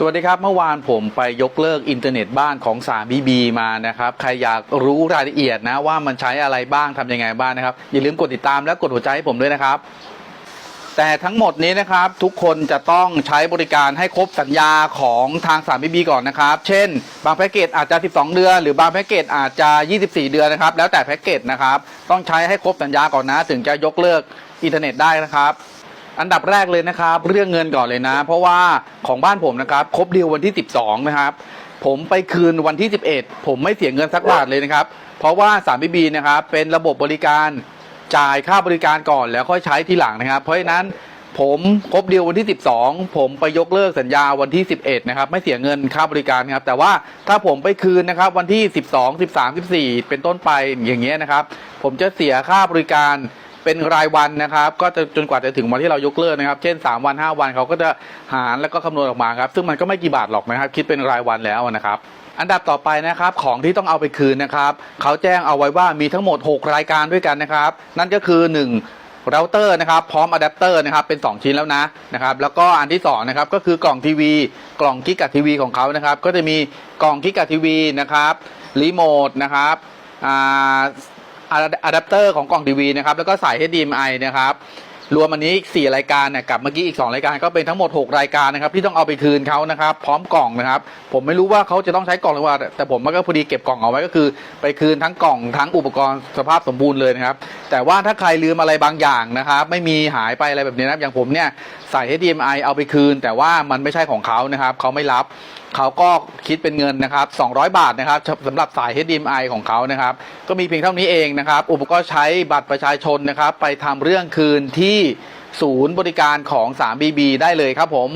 สวัสดีครับ เมื่อวานผมไปยกเลิกอินเทอร์เน็ตบ้านของ3 BB มานะครับ ใครอยากรู้รายละเอียดนะว่ามันใช้อะไรบ้างทำยังไงบ้างนะครับ อย่าลืมกดติดตามและกดหัวใจให้ผมด้วยนะครับ แต่ทั้งหมดนี้นะครับทุกคนจะต้องใช้บริการให้ครบสัญญาของทาง3 BB ก่อนนะครับ เช่น บางแพ็กเกจอาจจะ 12 เดือน หรือบางแพ็กเกจอาจจะ 24 เดือนนะครับ แล้วแต่แพ็กเกจนะครับต้องใช้ให้ครบสัญญาก่อนนะ ถึงจะยกเลิกอินเทอร์เน็ตได้นะครับ อันดับแรกเลยนะครับ เรื่องเงินก่อนเลยนะ เพราะว่าของบ้านผมนะครับครบเดียววันที่ 12 นะครับ ผมไปคืนวันที่ 11 ผมไม่เสียเงินสักบาทเลยนะครับ เพราะว่า3 BB นะครับเป็นระบบบริการจ่ายค่าบริการก่อนแล้วค่อยใช้ทีหลังนะครับ เพราะฉะนั้นผมครบเดียววันที่ 12 ผมไปยกเลิกสัญญาวันที่ 11 นะครับ ไม่เสียเงินค่าบริการครับ แต่ว่าถ้าผมไปคืนนะครับ วันที่ 12 13 14 เป็นต้นไปอย่างเงี้ยนะครับ ผมจะเสียค่าบริการ เป็นรายวันนะครับ ก็จะจนกว่าจะถึงวันที่เรายกเลิกนะครับ เช่น 3 วัน 5 วันเขาก็จะหารแล้วก็คำนวณออกมาครับ ซึ่งมันก็ไม่กี่บาทหรอกนะครับ คิดเป็นรายวันแล้วนะครับอันดับต่อไปนะครับของที่ต้องเอาไปคืนนะครับเขาแจ้งเอาไว้ว่ามีทั้งหมด 6 รายการด้วยกันนะครับ นั่นก็คือ 1เราเตอร์นะครับพร้อมอะแดปเตอร์นะครับเป็น 2 ชิ้นแล้วนะนะครับแล้วก็อันที่2นะครับก็คือกล่องทีวี กล่องกิกะทีวีของเขานะครับก็จะมีกล่องกิกะทีวีนะครับรีโมทนะครับอ่า อะแดปเตอร์ของกล่องทีวีนะครับแล้วก็สาย HDMI นะครับรวมอันนี้อีก4รายการเนี่ยกับเมื่อกี้อีก 2 รายการก็เป็นทั้งหมด 6 รายการนะครับที่ต้องเอาไปคืนเขานะครับ พร้อมกล่องนะครับ ผมไม่รู้ว่าเขาจะต้องใช้กล่องหรือว่า แต่ผมก็พอดีเก็บกล่องเอาไว้ก็คือ ไปคืนทั้งกล่องทั้งอุปกรณ์สภาพสมบูรณ์เลยนะครับ แต่ว่าถ้าใครลืมอะไรบางอย่างนะครับ ไม่มีหายไปอะไรแบบนี้นะครับอย่างผมเนี่ยใส่ HDMI เอาไปคืน แต่ว่ามันไม่ใช่ของเขานะครับเขาไม่รับเขาก็คิดเป็นเงินนะครับ 200 บาทนะครับสำหรับสาย HDMI ของเขานะครับ ก็มีเพียงเท่านี้เองนะครับ อุปกรณ์ใช้บัตรประชาชนนะครับ ไปทำเรื่องคืนที่ศูนย์บริการของ 3BB ได้เลยครับผม